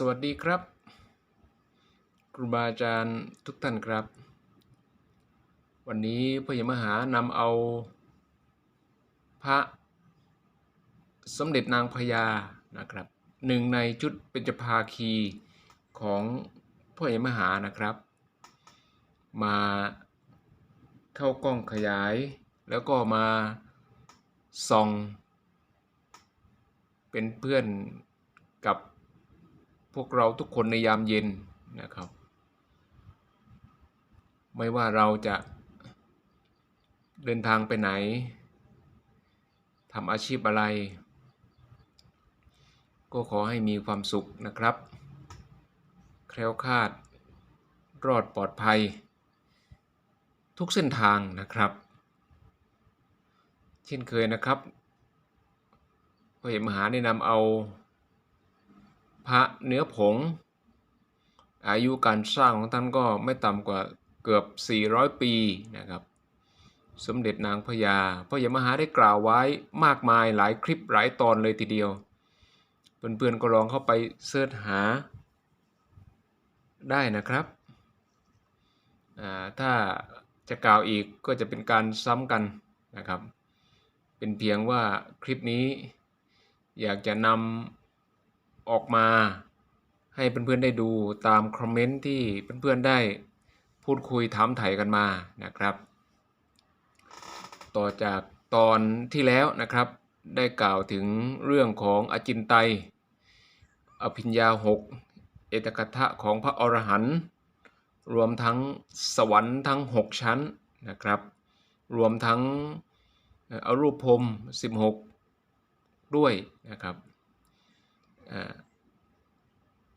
สวัสดีครับ ครูบาอาจารย์ทุกท่านครับ วันนี้พยมหานำเอาพระสมเด็จนางพญานะครับหนึ่งในชุดเป็นจภาคีของพระยมหานะครับ มาเข้ากล้องขยาย แล้วก็มาส่อง เป็นเพื่อนกับ พวกเราทุกคนในยามเย็นนะครับ ไม่ว่าเราจะเดินทางไปไหนทำอาชีพอะไร ก็ขอให้มีความสุขนะครับ แคล้วคลาด รอดปลอดภัย ทุกเส้นทางนะครับ เช่นเคยนะครับพระเห็มหาได้นำเอา พระเนื้อผง อายุการสร้างของท่านก็ไม่ต่ำกว่าเกือบ 400 ปีนะครับ สมเด็จนางพญาพระยมหาได้กล่าวไว้มากมายหลายคลิปหลายตอนเลยทีเดียว เพื่อนๆก็ลองเข้าไปเสิร์ชหาได้นะครับ ถ้าจะกล่าวอีกก็จะเป็นการซ้ำกันนะครับ เป็นเพียงว่าคลิปนี้อยากจะนำ ออกมา ให้เพื่อนๆได้ดูตามคอมเมนต์ที่เพื่อนๆได้พูดคุยถามไถ่กันมานะครับ ต่อจากตอนที่แล้วนะครับได้กล่าวถึงเรื่องของอจินไตย อภิญญาหกเอตกถะของพระอรหันต์รวมทั้งสวรรค์ทั้ง 6 ชั้นนะครับ รวมทั้งอรูปพรม16 ด้วยนะครับ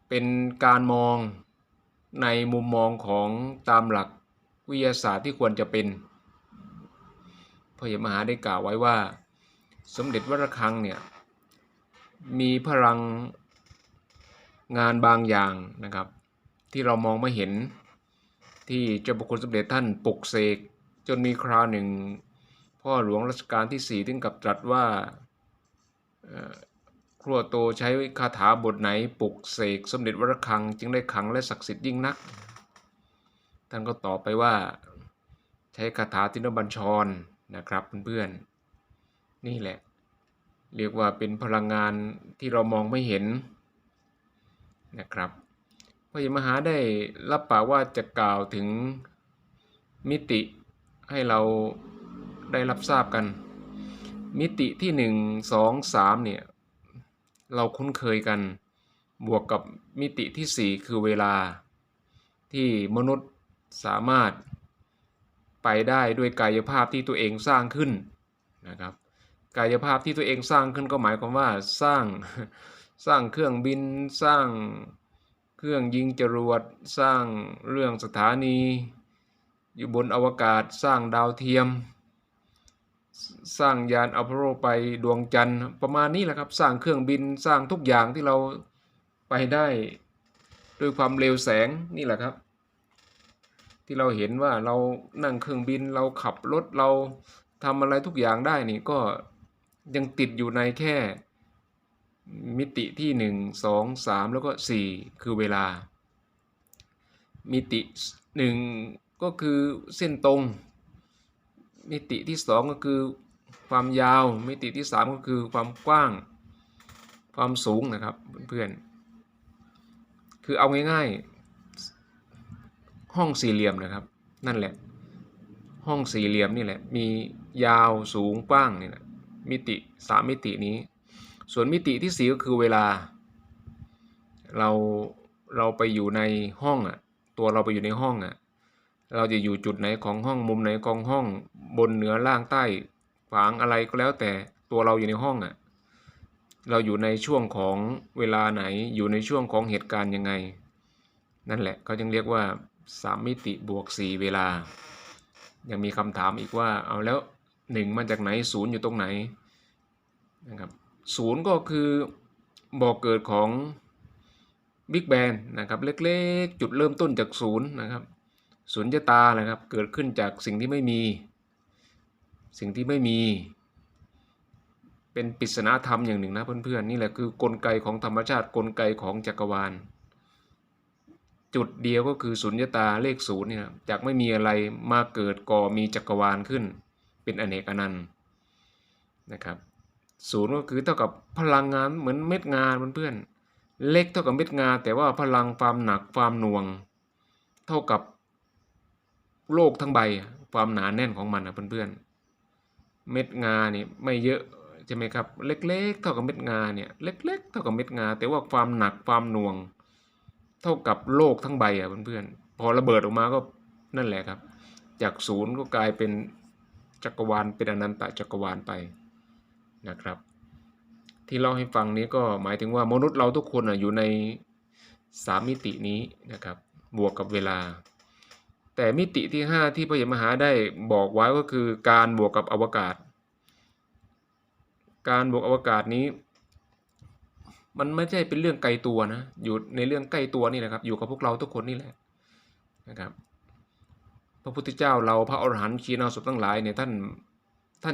เป็นการมองในมุมมองของตามหลักวิทยาศาสตร์ที่ควรจะเป็นพระยมหาได้กล่าวไว้ว่า สมเด็จวรคังเนี่ยมีพลังงานบางอย่างนะครับ ที่เรามองไม่เห็นที่เจ้าพระคุณสมเด็จท่านปลุกเสกจนมีคราวหนึ่ง พ่อหลวงรัชกาลที่สี่ถึงกับตรัสว่า รัวโตใช้คาถาบทไหนปลุกเสกสมเด็จวรคัง จึงได้ขังและศักดิ์สิทธิ์ยิ่งนัก ท่านก็ตอบไปว่าใช้คาถาตินบัญชรนะครับเพื่อนๆ นี่แหละ เรียกว่าเป็นพลังงานที่เรามองไม่เห็นนะครับพระยมหาได้รับปากว่าจะกล่าวถึงมิติให้เราได้รับทราบกัน มิติที่หนึ่งสองสามเนี่ย เราคุ้นเคยกัน บวกกับมิติที่ 4 คือเวลา ที่มนุษย์สามารถไปได้ด้วยกายภาพที่ตัวเองสร้างขึ้นนะครับ กายภาพที่ตัวเองสร้างขึ้นก็หมายความว่าสร้างสร้างเครื่องบินสร้างเครื่องยิงจรวดสร้างเรื่องสถานี อยู่บนอวกาศสร้างดาวเทียม สร้างยานอพอลโลไปดวงจันทร์ประมาณนี้แหละครับ สร้างเครื่องบินสร้างทุกอย่างที่เราไปได้ด้วยความเร็วแสงนี่แหละครับ ที่เราเห็นว่าเรานั่งเครื่องบินเราขับรถเราทำอะไรทุกอย่างได้นี่ก็ยังติดอยู่ในแค่มิติที่หนึ่งสองสามแล้วก็สี่คือเวลา มิติหนึ่งก็คือเส้นตรง มิติที่สองก็คือความยาว มิติที่สามก็คือความกว้าง ความสูงนะครับเพื่อนๆ คือเอาง่ายๆ ห้องสี่เหลี่ยมนะครับ นั่นแหละ ห้องสี่เหลี่ยมนี่แหละ มียาวสูงกว้างนี่แหละ มิติสามมิตินี้ ส่วนมิติที่สี่ก็คือเวลา เราเราไปอยู่ในห้องอะ ตัวเราไปอยู่ในห้องอะ เราจะอยู่จุดไหนของห้องมุมไหนของห้องบนเหนือล่างใต้ฝางอะไรก็แล้วแต่ตัวเราอยู่ในห้องอะ่ะ เราอยู่ในช่วงของเวลาไหนอยู่ในช่วงของเหตุการณ์ยังไง นั่นแหละเขาจึงเรียกว่าสามมิติบวกสี่เวลา ยังมีคำถามอีกว่าเอาแล้วหนึ่งมาจากไหนศูนย์อยู่ตรงไหนนะครับศูนย์ก็คือบอกเกิดของบิ๊กแบนนะครับเล็กๆ จุดเริ่มต้นจากศูนย์นะครับ สุญญตานะครับ เกิดขึ้นจากสิ่งที่ไม่มี สิ่งที่ไม่มี เป็นปริศนาธรรมอย่างหนึ่งนะเพื่อนๆ นี่แหละคือกลไกของธรรมชาติกลไกของจักรวาล จุดเดียวก็คือสุญญตาเลขศูนย์เนี่ยจากไม่มีอะไรมาเกิดก่อมีจักรวาลขึ้น เป็นอเนกอนันต์นะครับศูนย์ก็คือเท่ากับพลังงานเหมือนเม็ดงานเพื่อนๆเล็กเท่ากับเม็ดงาแต่ว่าพลังความหนักความหน่วง เท่ากับ โลกทั้งใบความหนาแน่นของมันนะเพื่อนๆเม็ดงาเนี่ยไม่เยอะใช่ไหมครับ เล็กๆ เท่ากับเม็ดงาเนี่ยเล็ก ๆ เท่ากับเม็ดงา แต่ว่าความหนักความหน่วง เท่ากับโลกทั้งใบอะเพื่อนๆพอระเบิดออกมาก็นั่นแหละครับ จากศูนย์ก็กลายเป็นจักรวาลเป็นอนันตจักรวาลไปนะครับ ที่เล่าให้ฟังนี้ก็หมายถึงว่ามนุษย์เราทุกคนอะอยู่ในสามมิตินี้นะครับ บวกกับเวลา แต่มิติที่ 5 ที่พระยมหาได้บอกไว้ก็คือการบวกกับอวกาศ การบวกอวกาศนี้ มันไม่ใช่เป็นเรื่องไกลตัวนะอยู่ในเรื่องใกล้ตัวนี่แหละครับ อยู่กับพวกเราทุกคนนี่แหละนะครับ พระพุทธเจ้าเราพระอรหันต์ขีณาสพทั้งหลายเนี่ยท่าน